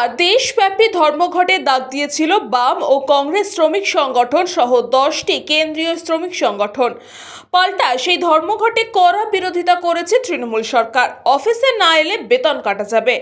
বুধবার দেশব্যাপী ধর্মঘটে ডাক দিয়েছিল বাম ও কংগ্রেস শ্রমিক সংগঠন সহ দশটি কেন্দ্রীয় শ্রমিক সংগঠন। পাল্টা সেই ধর্মঘটে কড়া বিরোধিতা করেছে তৃণমূল সরকার। অফিসে না এলে বেতন কাটা যাবে।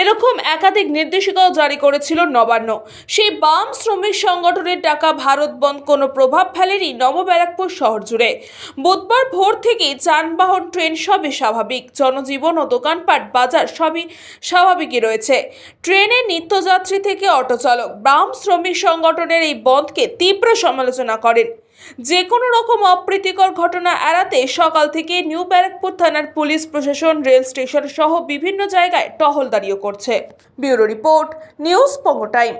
এরকম একাধিক নির্দেশিকাও জারি করেছিল নবান্ন। সেই বাম শ্রমিক সংগঠনের টাকা ভারত বন্ধ কোনো প্রভাব ফেলেনি নবব্যারাকপুর শহর জুড়ে। বুধবার ভোর থেকেই যানবাহন, ট্রেন সবই স্বাভাবিক। জনজীবন ও দোকানপাট, বাজার সবই স্বাভাবিকই রয়েছে। ট্রেনে নিত্যযাত্রী থেকে অটো চালক বাম শ্রমিক সংগঠনের এই বন্ধকে তীব্র সমালোচনা করেন। যে কোনো রকম অপ্রীতিকর ঘটনা এড়াতে সকাল থেকে নিউ ব্যারাকপুর থানার পুলিশ প্রশাসন, রেল স্টেশন সহ বিভিন্ন জায়গায় টহলদারিও করছে। ব্যুরো রিপোর্ট, নিউজ পঙ্গ টাইম।